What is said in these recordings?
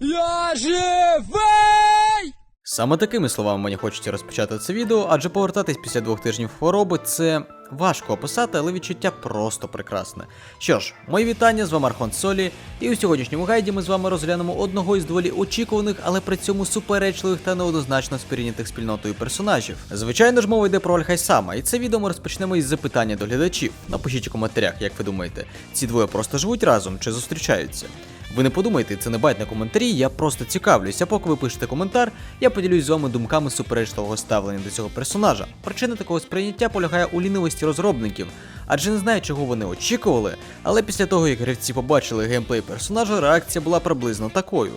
Я живий! Саме такими словами мені хочеться розпочати це відео, адже повертатись після двох тижнів хвороби це важко описати, але відчуття просто прекрасне. Що ж, мої вітання з вами Архон Солі, і у сьогоднішньому гайді ми з вами розглянемо одного із доволі очікуваних, але при цьому суперечливих та неоднозначно сприйнятих спільнотою персонажів. Звичайно ж, мова йде про Альхайсама, і це відео ми розпочнемо із запитання до глядачів. Напишіть у коментарях, як ви думаєте, ці двоє просто живуть разом чи зустрічаються. Ви не подумайте, це не байт на коментарі, я просто цікавлюся. Поки ви пишете коментар, я поділюсь з вами думками суперечливого ставлення до цього персонажа. Причина такого сприйняття полягає у лінивості розробників, адже не знаю, чого вони очікували, але після того, як гравці побачили геймплей персонажа, реакція була приблизно такою.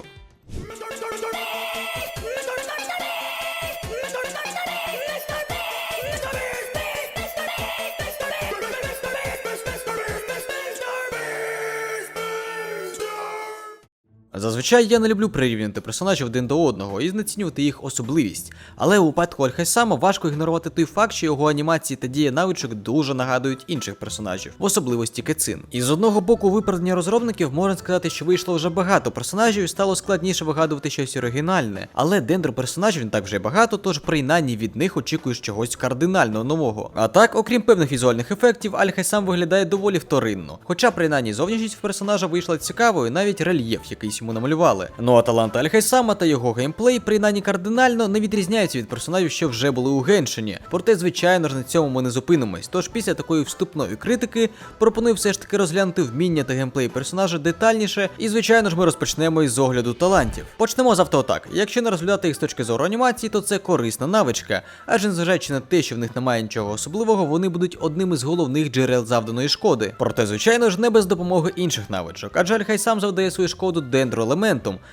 Зазвичай я не люблю прирівнювати персонажів один до одного і знецінювати їх особливість. Але у випадку Альхайсама важко ігнорувати той факт, що його анімації та дія навичок дуже нагадують інших персонажів, в особливості Кецин. І з одного боку, виправдання розробників можна сказати, що вийшло вже багато персонажів і стало складніше вигадувати щось оригінальне. Але дендро персонажів не так вже багато, тож принаймні від них очікуєш чогось кардинально нового. А так, окрім певних візуальних ефектів, Альхайсам виглядає доволі вторинно. Хоча принаймні зовнішність персонажа вийшла цікавою, навіть рельєф якийсь йому намалювали. Ну а талант Альхайсама та його геймплей, принаймні кардинально, не відрізняються від персонажів, що вже були у Геншині. Проте, звичайно ж, на цьому ми не зупинимось. Тож після такої вступної критики пропоную все ж таки розглянути вміння та геймплей персонажа детальніше, і звичайно ж ми розпочнемо із огляду талантів. Почнемо з автоатак. Якщо не розглядати їх з точки зору анімації, то це корисна навичка, адже незважаючи на те, що в них немає нічого особливого, вони будуть одним із головних джерел завданої шкоди. Проте, звичайно ж, не без допомоги інших навичок, адже Альхай сам завдає свою шкоду дендроелементом,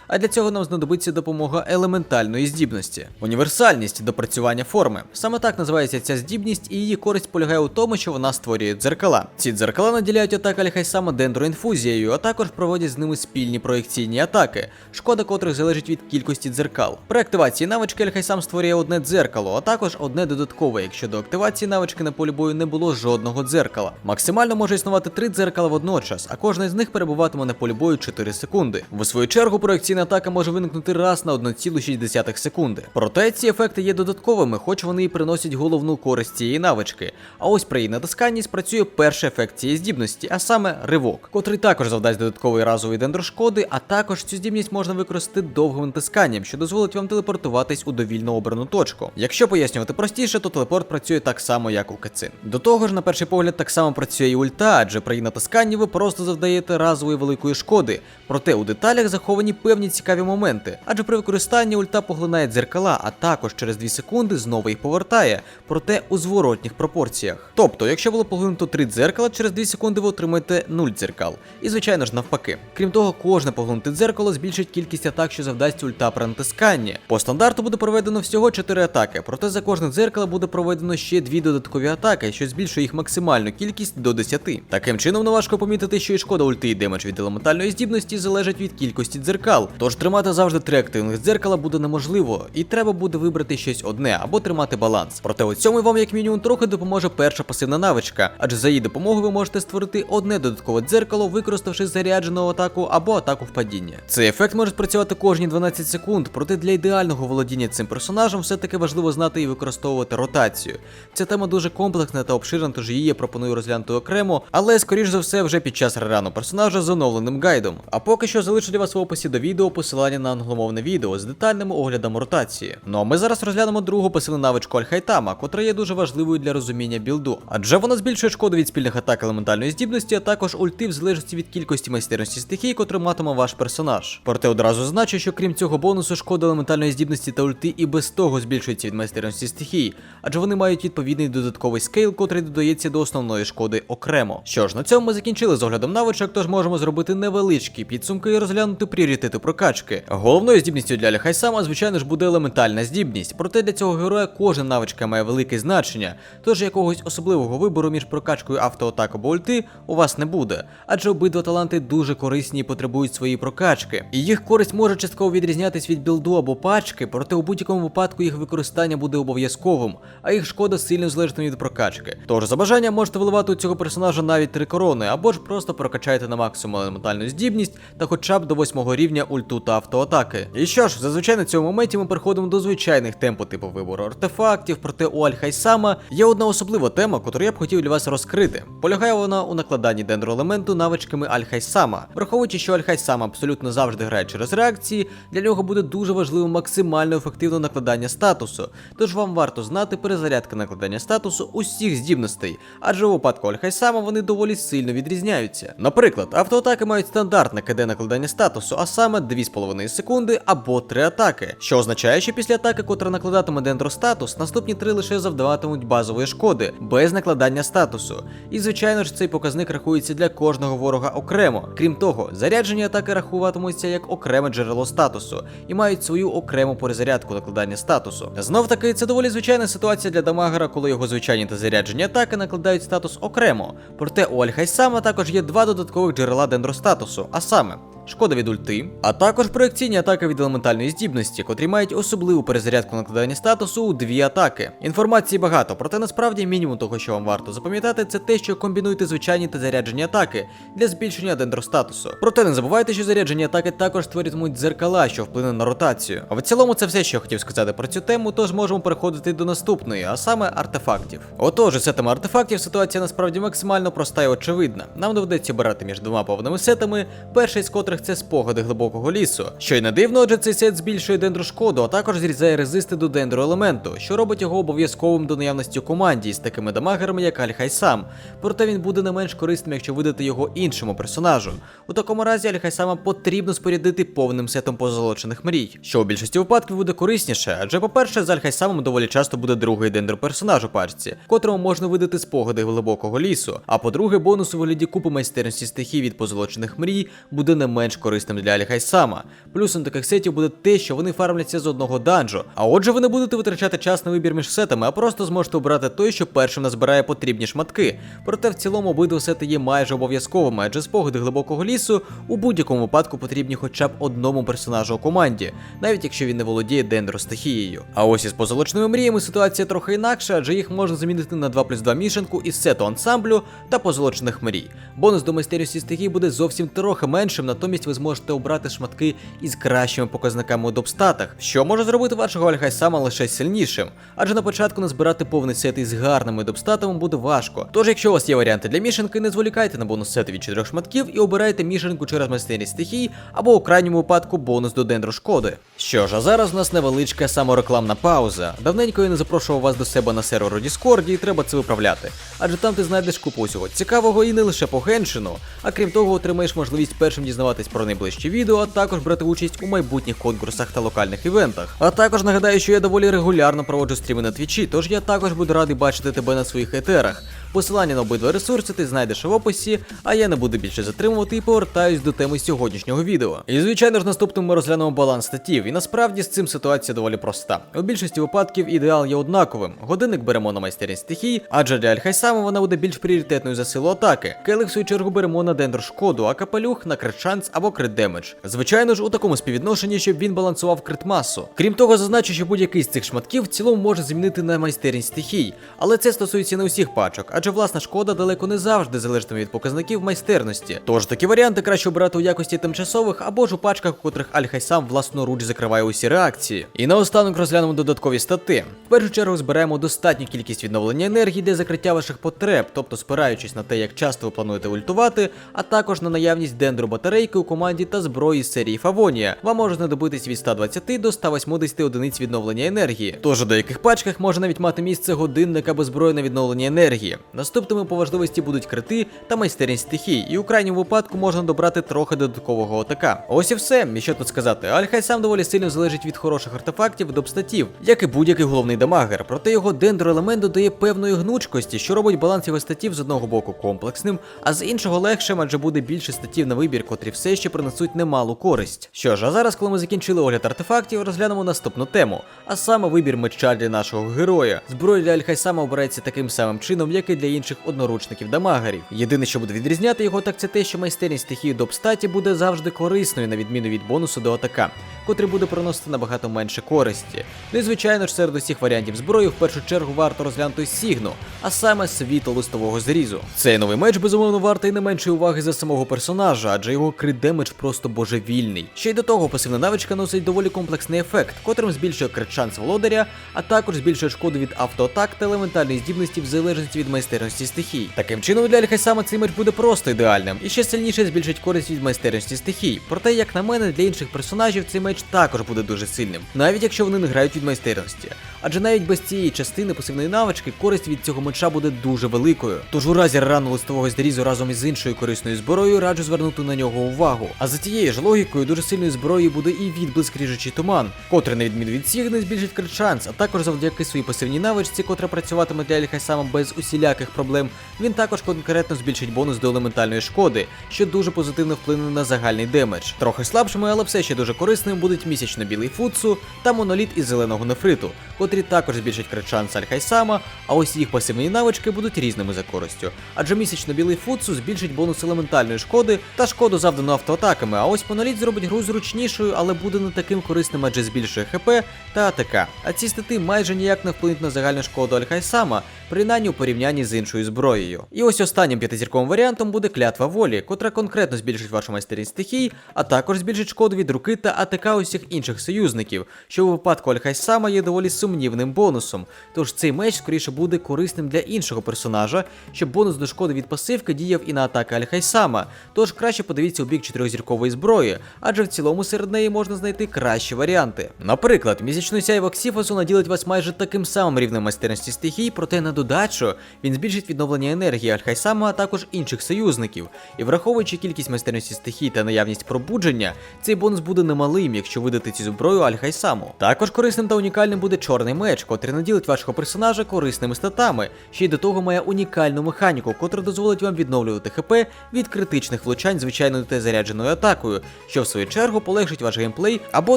а для цього нам знадобиться допомога елементальної здібності. Універсальність допрацювання форми. Саме так називається ця здібність, і її користь полягає у тому, що вона створює дзеркала. Ці дзеркала наділяють атака Альхайсама дендроінфузією, а також проводять з ними спільні проекційні атаки, шкода котрих залежить від кількості дзеркал. При активації навички Альхайсам створює одне дзеркало, а також одне додаткове, якщо до активації навички на полі бою не було жодного дзеркала. Максимально може існувати три дзеркала водночас, а кожне з них перебуватиме на полі бою 4 секунди. В свою чергу проекційна атака може виникнути раз на 1,6 секунди. Проте ці ефекти є додатковими, хоч вони і приносять головну користь цієї навички. А ось при її натисканні спрацює перший ефект цієї здібності, а саме ривок, котрий також завдасть додатковий разовий дендрошкоди, а також цю здібність можна використати довгим натисканням, що дозволить вам телепортуватись у довільно обрану точку. Якщо пояснювати простіше, то телепорт працює так само, як у Кацин. До того ж, на перший погляд, так само працює і ульта, адже при її натисканні ви просто завдаєте разової великої шкоди. Проте у деталях заховані певні цікаві моменти, адже при використанні ульта поглинає дзеркала, а також через 2 секунди знову їх повертає, проте у зворотніх пропорціях. Тобто, якщо було поглинуто 3 дзеркала, через 2 секунди ви отримаєте 0 дзеркал. І звичайно ж навпаки. Крім того, кожне поглинуте дзеркало збільшить кількість атак, що завдасть ульта при натисканні. По стандарту буде проведено всього 4 атаки, проте за кожне дзеркало буде проведено ще 2 додаткові атаки, що збільшує їх максимальну кількість до 10. Таким чином, не важко помітити, що і шкода ульти і демедж від елементальної здібності залежать від кількості дзеркал. Тож тримати завжди три активних дзеркала буде неможливо, і треба буде вибрати щось одне або тримати баланс. Проте у цьому вам як мінімум трохи допоможе перша пасивна навичка, адже за її допомогою ви можете створити одне додаткове дзеркало, використавши заряджену атаку або атаку в падіння. Цей ефект може спрацювати кожні 12 секунд, проте для ідеального володіння цим персонажем все-таки важливо знати і використовувати ротацію. Ця тема дуже комплексна та обширна, тож її я пропоную розглянути окремо, але скоріш за все вже під час рерану персонажа з оновленим гайдом. А поки що залишу для вас в описі до відео посилання на англомовне відео з детальним оглядом ротації. Ну а ми зараз розглянемо другу пасивну навичку Альхайтама, котра є дуже важливою для розуміння білду, адже вона збільшує шкоду від спільних атак елементальної здібності, а також ульти в залежності від кількості майстерності стихій, котру матиме ваш персонаж. Проте одразу значу, що крім цього бонусу, шкода елементальної здібності та ульти і без того збільшується від майстерності стихій, адже вони мають відповідний додатковий скейл, котрий додається до основної шкоди окремо. Що ж, на цьому ми закінчили з оглядом навичок, тож можемо зробити невеличкі підсумки і розглянути пріоритети прокачки. Головною здібністю для Ляхайсама, звичайно ж, буде елементальна здібність, проте для цього героя кожна навичка має велике значення, тож якогось особливого вибору між прокачкою автоатак або ульти у вас не буде, адже обидва таланти дуже корисні і потребують своєї прокачки. І їх користь може частково відрізнятись від білду або пачки, проте у будь-якому випадку їх використання буде обов'язковим, а їх шкода сильно залежна від прокачки. Тож за бажанням можете виливати у цього персонажа навіть три корони, або ж просто прокачайте на максимум елементальну здібність та хоча б до 8 8 рівня ульту та автоатаки. І що ж, зазвичай на цьому моменті ми переходимо до звичайних тем по типу вибору артефактів, проте у Альхайсама є одна особлива тема, яку я б хотів для вас розкрити. Полягає вона у накладанні дендроелементу навичками Альхайсама. Враховуючи, що Альхайсама абсолютно завжди грає через реакції, для нього буде дуже важливо максимально ефективне накладання статусу. Тож вам варто знати перезарядки накладання статусу усіх здібностей, адже у випадку Альхайсама вони доволі сильно відрізняються. Наприклад, автоатаки мають стандартне КД накладання статусу, а саме 2,5 секунди або 3 атаки, що означає, що після атаки, котра накладатиме дендростатус, наступні 3 лише завдаватимуть базової шкоди, без накладання статусу. І звичайно ж цей показник рахується для кожного ворога окремо. Крім того, заряджені атаки рахуватимуться як окреме джерело статусу і мають свою окрему перезарядку накладання статусу. Знов таки, це доволі звичайна ситуація для дамагера, коли його звичайні та заряджені атаки накладають статус окремо. Проте у Альхайсама також є два додаткових джерела дендростатусу, а саме. Шкода від ульти, а також проекційні атаки від елементальної здібності, котрі мають особливу перезарядку накладання статусу у дві атаки. Інформації багато, проте насправді мінімум того, що вам варто запам'ятати, це те, що комбінуйте звичайні та заряджені атаки для збільшення дендростатусу. Проте не забувайте, що заряджені атаки також створюватимуть дзеркала, що вплине на ротацію. А в цілому це все, що я хотів сказати про цю тему, тож можемо переходити до наступної, а саме артефактів. Отож, сетами артефактів ситуація насправді максимально проста і очевидна. Нам доведеться обирати між двома повними сетами, перший з котрих це спогади глибокого лісу. Що й не дивно, адже цей сет збільшує дендрошкоду, а також зрізає резисти до дендроелементу, що робить його обов'язковим до наявності у команді з такими дамагерами, як Альхай сам. Проте він буде не менш корисним, якщо видати його іншому персонажу. У такому разі Альхай сама потрібно спорядити повним сетом позолочених мрій, що у більшості випадків буде корисніше, адже, по-перше, з Альхай самим доволі часто буде другий дендроперсонаж у пачці, котрому можна видати спогади глибокого лісу. А по-друге, бонус у вигляді купи майстерності стихій від позолочених мрій буде не менш корисним для Альхайсама. Плюсом таких сетів буде те, що вони фармляться з одного данжу. А отже, ви не будете витрачати час на вибір між сетами, а просто зможете обрати той, що першим назбирає потрібні шматки. Проте в цілому обидва сети є майже обов'язковими, адже спогади глибокого лісу у будь-якому випадку потрібні хоча б одному персонажу у команді, навіть якщо він не володіє дендростихією. А ось із позолочними мріями ситуація трохи інакша, адже їх можна замінити на 2 плюс 2 мішанку із сету ансамблю та позолочених мрій. Бонус до майстерності стихій буде зовсім трохи меншим, натомість ви зможете обрати шматки із кращими показниками у допстатах, що може зробити вашого Альхайсама лише сильнішим, адже на початку назбирати повний сет із гарними допстатами буде важко. Тож, якщо у вас є варіанти для мішанки, не зволікайте на бонус сети від 4 шматків і обирайте мішанку через майстерність стихій або у крайньому випадку бонус до дендрошкоди. Що ж, а зараз у нас невеличка саморекламна пауза. Давненько я не запрошував вас до себе на сервер у Діскорді, і треба це виправляти. Адже там ти знайдеш купу усього цікавого і не лише по геншину, а крім того, отримаєш можливість першим дізнаватись про найближчі відео, а також брати участь у майбутніх конкурсах та локальних івентах. А також нагадаю, що я доволі регулярно проводжу стріми на твічі, тож я також буду радий бачити тебе на своїх етерах. Посилання на обидва ресурси ти знайдеш в описі, а я не буду більше затримувати і повертаюсь до теми сьогоднішнього відео. І звичайно ж, наступним ми розглянемо баланс статів. І насправді з цим ситуація доволі проста. У більшості випадків ідеал є однаковим. Годинник беремо на майстерність стихій, адже для Альхайсама вона буде більш пріоритетною за силу атаки. Келих в свою чергу беремо на дендр шкоду, а капелюх на крит шанс або крит демедж. Звичайно ж, у такому співвідношенні, щоб він балансував крит масу. Крім того, зазначу, що будь-який з цих шматків в цілому може змінити на майстерність стихій, але це стосується не усіх пачок, адже власна шкода далеко не завжди залежатиме від показників майстерності. Тож такі варіанти краще обирати у якості тимчасових або ж у пачках, у котрих Альхай сам власноруч закриває усі реакції. І наостанок розглянемо додаткові стати. В першу чергу збираємо достатню кількість відновлення енергії для закриття ваших потреб, тобто спираючись на те, як часто ви плануєте ультувати, а також на наявність дендру батарейки у команді та зброї з серії Фавонія. Вам може знадобитись від 120 до 180 одиниць відновлення енергії. Тож у деяких пачках може навіть мати місце годинник або зброя на відновлення енергії. Наступними по важливості будуть крити та майстерність стихій, і у крайньому випадку можна добрати трохи додаткового ОТК. Ось і все, і що тут сказати. Альхай сам доволі сильно залежить від хороших артефактів і допстатів, як і будь-який головний дамагер. Проте його дендроелемент додає певної гнучкості, що робить баланс його статів з одного боку комплексним, а з іншого легшим, адже буде більше статів на вибір, котрі все ще принесуть немалу користь. Що ж, а зараз, коли ми закінчили огляд артефактів, розглянемо наступну тему, а саме вибір меча для нашого героя. Зброя для Альхайсама обирається таким самим чином, як і для інших одноручників дамагерів. Єдине, що буде відрізняти його, так це те, що майстерність стихії до обстаті буде завжди корисною, на відміну від бонусу до атака. котрий буде приносити набагато менше користі. Ну і звичайно ж серед усіх варіантів зброї в першу чергу варто розглянути Сігну, а саме світло листового зрізу. Цей новий меч безумовно вартий не меншої уваги за самого персонажа, адже його крит демедж просто божевільний. Ще й до того пасивна навичка носить доволі комплексний ефект, котрим збільшує крит шанс володаря, а також збільшує шкоду від автоатак та елементальної здібності в залежності від майстерності стихій. Таким чином, для Альхайсама цей меч буде просто ідеальним і ще сильніше збільшить користь від майстерності стихій. Проте, як на мене, для інших персонажів цей меч також буде дуже сильним, навіть якщо вони не грають від майстерності. Адже навіть без цієї частини пасивної навички користь від цього меча буде дуже великою. Тож у разі рану листового зрізу разом із іншою корисною зброєю раджу звернути на нього увагу. А за тією ж логікою дуже сильною зброєю буде і відблиск ріжучий туман, котрий на відміну від Сігни збільшить крит шанс, а також завдяки своїй пасивній навичці, котра працюватиме для Альхайсама без усіляких проблем, він також конкретно збільшить бонус до елементальної шкоди, що дуже позитивно вплине на загальний демедж. Трохи слабшими, але все ще дуже корисними будуть місячно білий футсу та моноліт із зеленого нефриту, котрі також збільшать крит шанс Альхайсама, а ось їх пасивні навички будуть різними за користю. Адже місячно білий футсу збільшить бонус елементальної шкоди та шкоду завдану автоатаками, а ось моноліт зробить гру зручнішою, але буде не таким корисним, адже збільшує ХП та АТК. А ці стати майже ніяк не вплинуть на загальну шкоду Альхайсама, принаймні у порівнянні з іншою зброєю. І ось останнім п'ятизірковим варіантом буде клятва волі, котра конкретно збільшить вашу майстерність стихій, а також збільшить шкоду від руки та АТК усіх інших союзників, що у випадку Альхайсама є доволі сумнівним бонусом. Тож цей меч скоріше буде корисним для іншого персонажа, щоб бонус до шкоди від пасивки діяв і на атаки Альхайсама. Тож краще подивіться у бік чотирьохзіркової зброї, адже в цілому серед неї можна знайти кращі варіанти. Наприклад, місячний сяйво Ксіфосу наділить вас майже таким самим рівнем майстерності стихій, проте на додачу він збільшить відновлення енергії Альхайсама, а також інших союзників. І враховуючи кількість майстерності стихій та наявність пробудження, цей бонус буде немалим, якщо видати цю зброю Альхайсаму. Також корисним та унікальним буде чорний меч, котрий наділить вашого персонажа корисними статами, ще й до того має унікальну механіку, котра дозволить вам відновлювати ХП від критичних влучань звичайною та зарядженою атакою, що в свою чергу полегшить ваш геймплей або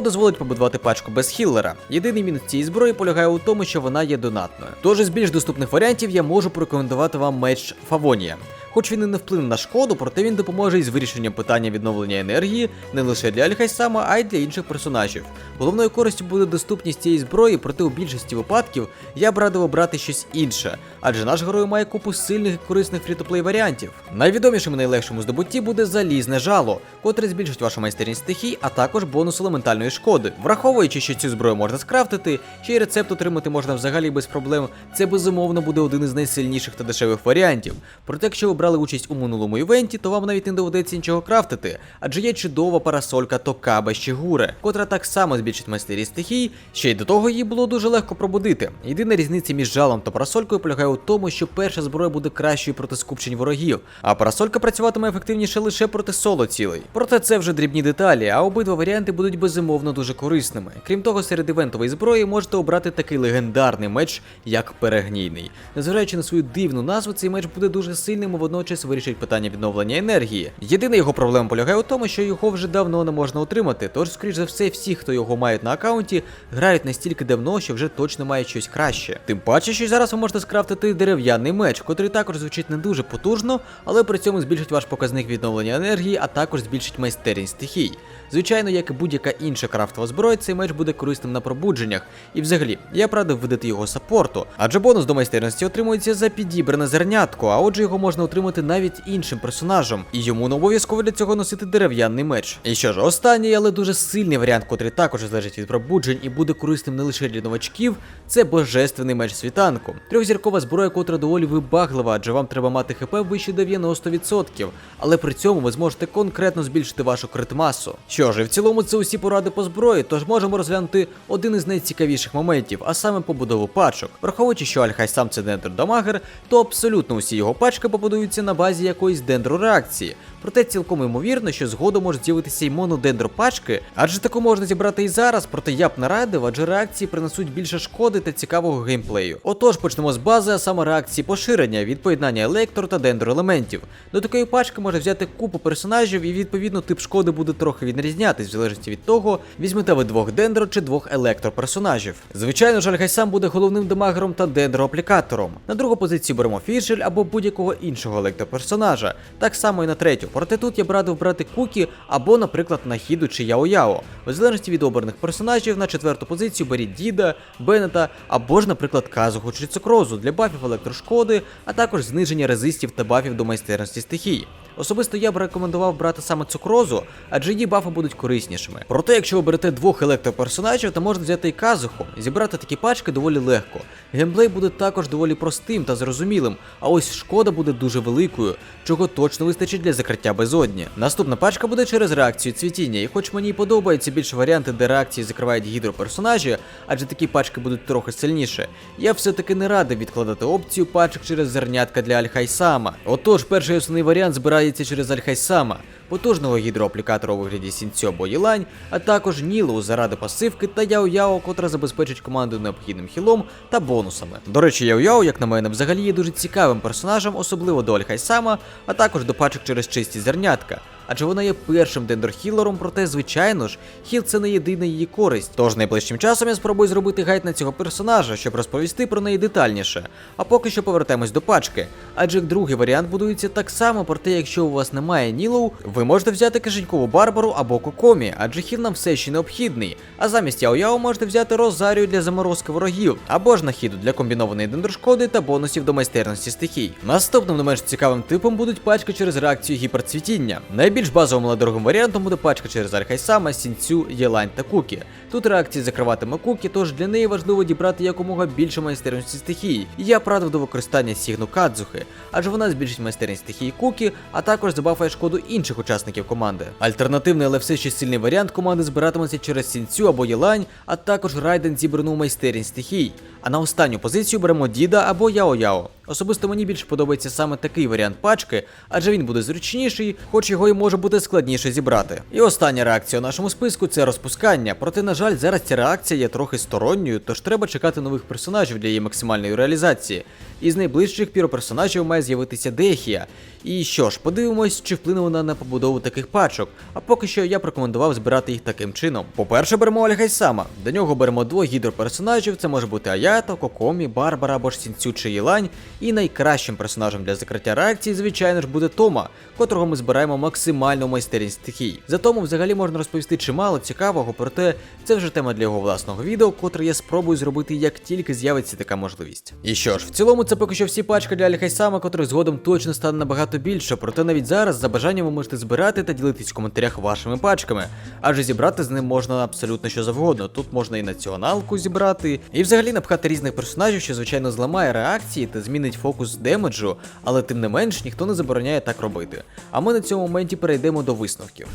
дозволить побудувати пачку без хіллера. Єдиний мінус цієї зброї полягає у тому, що вона є донатною. Тож із більш доступних варіантів я можу порекомендувати вам меч Фавонія. Хоч він і не вплине на шкоду, проте він допоможе із вирішенням питання відновлення енергії не лише для Альхайсама, а й для інших персонажів. Головною користю буде доступність цієї зброї, проте у більшості випадків я б радив обрати щось інше, адже наш герой має купу сильних і корисних фрітоплей варіантів. Найвідомішим і найлегшому здобутті буде залізне жало, котре збільшить вашу майстерність стихій, а також бонус елементальної шкоди. Враховуючи, що цю зброю можна скрафтити, ще й рецепт отримати можна взагалі без проблем. Це безумовно буде один із найсильніших та дешевих варіантів. Проте, якщо ви брали участь у минулому івенті, то вам навіть не доведеться нічого крафтити, адже є чудова парасолька Токаба Щігуре, котра так само збільшить майстерність стихій, ще й до того її було дуже легко пробудити. Єдина різниця між жалом та парасолькою полягає у тому, що перша зброя буде кращою проти скупчень ворогів, а парасолька працюватиме ефективніше лише проти соло цілей. Проте це вже дрібні деталі, а обидва варіанти будуть безумовно дуже корисними. Крім того, серед івентової зброї можете обрати такий легендарний меч, як перегнійний. Незважаючи на свою дивну назву, цей меч буде дуже сильним і вирішить питання відновлення енергії. Єдина його проблема полягає у тому, що його вже давно не можна отримати, тож, скоріш за все, всі, хто його мають на аккаунті, грають настільки давно, що вже точно мають щось краще. Тим паче, що зараз ви можете скрафтити дерев'яний меч, котрий також звучить не дуже потужно, але при цьому збільшить ваш показник відновлення енергії, а також збільшить майстерність стихій. Звичайно, як і будь-яка інша крафтова зброя, цей меч буде корисним на пробудженнях. І взагалі, я б видати його саппорту, адже бонус до майстерності отримується за підібране зернятко, а отже його можна отримати навіть іншим персонажем, і йому не обов'язково для цього носити дерев'яний меч. І що ж, останній, але дуже сильний варіант, котрий також залежить від пробуджень і буде корисним не лише для новачків, це божественний меч світанку. Трьохзіркова зброя, котра доволі вибаглива, адже вам треба мати хп вище 90%, але при цьому ви зможете конкретно збільшити вашу критмасу. Що ж, і в цілому це усі поради по зброї, тож можемо розглянути один із найцікавіших моментів, а саме побудову пачок. Враховуючи, що Альхай сам це дендродамагер, то абсолютно усі його пачки побудуються на базі якоїсь дендрореакції. Проте цілком ймовірно, що згодом можуть з'явитися й монодендропачки, адже таку можна зібрати і зараз, проте я б не радив, адже реакції принесуть більше шкоди та цікавого геймплею. Отож, почнемо з бази, а саме реакції поширення від поєднання електро та дендроелементів. До такої пачки можна взяти купу персонажів, і відповідно тип шкоди буде трохи відрізнятись, в залежності від того, візьмете ви двох дендро чи двох електроперсонажів. Звичайно ж, Альхай сам буде головним демагером та дендроаплікатором. На другу позицію беремо фішель або будь-якого іншого електроперсонажа, так само і на третю. Проте тут я б радив брати Кукі або, наприклад, Нахіду чи Яо-Яо. В залежності від обраних персонажів на четверту позицію беріть Діда, Беннета або ж, наприклад, Казуху чи Цукрозу для бафів електрошкоди, а також зниження резистів та бафів до майстерності стихій. Особисто я б рекомендував брати саме цукрозу, адже її бафи будуть кориснішими. Проте, якщо ви берете двох електроперсонажів, то можна взяти і казуху. Зібрати такі пачки доволі легко. Геймплей буде також доволі простим та зрозумілим, а ось шкода буде дуже великою, чого точно вистачить для закриття безодні. Наступна пачка буде через реакцію цвітіння, і хоч мені подобаються більше варіанти, де реакції закривають гідроперсонажі, адже такі пачки будуть трохи сильніше, я все-таки не радий відкладати опцію пачок через зернятка для Альхайсама. Отож, перший основний варіант збирається через Альхайсама, потужного гідроаплікатора у вигляді Сінцьо або Єлань, а також Нілу заради пасивки та Яо-Яо, котра забезпечить команду необхідним хілом та бонусами. До речі, Яо-Яо, як на мене, взагалі є дуже цікавим персонажем, особливо до Альхайсама, а також до пачок через чисті зернятка. Адже вона є першим дендерхілером, проте, звичайно ж, хіл це не єдина її користь. Тож найближчим часом я спробую зробити гайд на цього персонажа, щоб розповісти про неї детальніше. А поки що повертаємось до пачки. Адже другий варіант будується так само, проте якщо у вас немає Нілоу, ви можете взяти кишенькову Барбару або Кокомі, адже хіл нам все ще необхідний. А замість Яо-Яо можете взяти Розарію для заморозки ворогів, або ж нахіду для комбінованої дендершкоди та бонусів до майстерності стихій. Наступним не менш цікавим типом будуть пачки через реакцію гіперцвітіння. Найбільш базовим але дорогим варіантом буде пачка через Альхайсама, Сінцю, Єлань та Кукі. Тут реакції закриватиме Кукі, тож для неї важливо дібрати якомога більше майстерності стихії. І я б радив до використання Сігну Кадзухи, адже вона збільшить майстерність стихії Кукі, а також забафає шкоду інших учасників команди. Альтернативний, але все ще сильний варіант команди збиратиметься через Сінцю або Єлань, а також Райден зібрану майстерність стихій. А на останню позицію беремо Діда або Яо-Яо. Особисто мені більше подобається саме такий варіант пачки, адже він буде зручніший, хоч його і може бути складніше зібрати. І остання реакція у нашому списку це розпускання. Проте, на жаль, зараз ця реакція є трохи сторонньою, тож треба чекати нових персонажів для її максимальної реалізації. Із найближчих піроперсонажів має з'явитися Дехія. І що ж, подивимось, чи вплине вона на побудову таких пачок. А поки що я б рекомендував збирати їх таким чином. По-перше, беремо Ольгайсама. До нього беремо двох гідроперсонажів, це може бути Аято, Кокомі, Барбара або ж Сінцю чи Єлань. І найкращим персонажем для закриття реакції, звичайно ж, буде Тома, котрого ми збираємо максимальну майстерність стихій. За тому взагалі можна розповісти чимало цікавого, проте це вже тема для його власного відео, котре я спробую зробити, як тільки з'явиться така можливість. І що ж, в цілому це поки що всі пачки для Альхайсама, котрих згодом точно стане набагато більше, проте навіть зараз за бажанням ви можете збирати та ділитись в коментарях вашими пачками, адже зібрати з ним можна абсолютно що завгодно. Тут можна і націоналку зібрати, і взагалі напхати різних персонажів, що звичайно зламає реакції та змінить фокус демеджу, але тим не менш ніхто не забороняє так робити. А ми на цьому моменті перейдемо до висновків.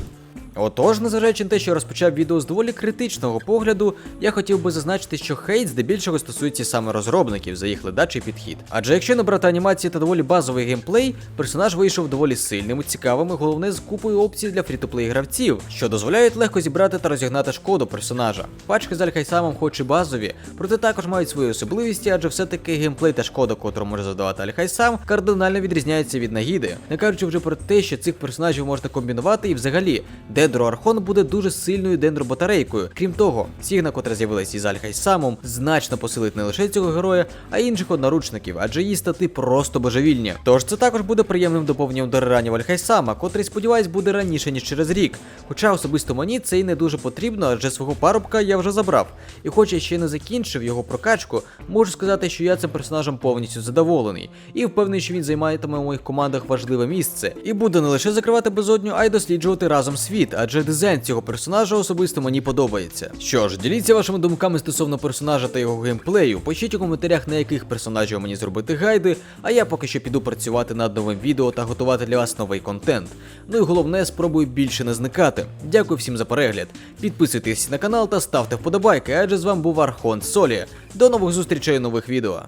Отож, незважаючи на те, що розпочав відео з доволі критичного погляду, я хотів би зазначити, що хейт здебільшого стосується саме розробників за їх ледачий підхід. Адже якщо не брати анімації та доволі базовий геймплей, персонаж вийшов доволі сильним і цікавим, головне з купою опцій для фрі-то-плей гравців, що дозволяють легко зібрати та розігнати шкоду персонажа. Пачки з Альхайсамом хоч і базові, проте також мають свої особливості, адже все-таки геймплей та шкода, котру може задавати Альхайсам, кардинально відрізняється від нагіди, не кажучи вже про те, що цих персонажів можна комбінувати і взагалі, де Дендроархон буде дуже сильною дендробатарейкою. Крім того, Сігна, котра з'явилася із Альхайсамом, значно посилить не лише цього героя, а й інших одноручників, адже її стати просто божевільні. Тож це також буде приємним доповненням до реранів Альхайсама, котрий, сподіваюсь, буде раніше ніж через рік. Хоча особисто мені це і не дуже потрібно, адже свого парубка я вже забрав. І хоч я ще не закінчив його прокачку, можу сказати, що я цим персонажем повністю задоволений. І впевнений, що він займатиме у моїх командах важливе місце. І буде не лише закривати безодню, а й досліджувати разом світ адже дизайн цього персонажа особисто мені подобається. Що ж, діліться вашими думками стосовно персонажа та його геймплею. Пишіть у коментарях, на яких персонажів мені зробити гайди, а я поки що піду працювати над новим відео та готувати для вас новий контент. Ну і головне, спробую більше не зникати. Дякую всім за перегляд. Підписуйтесь на канал та ставте вподобайки, адже з вами був Архон Солі. До нових зустрічей у нових відео.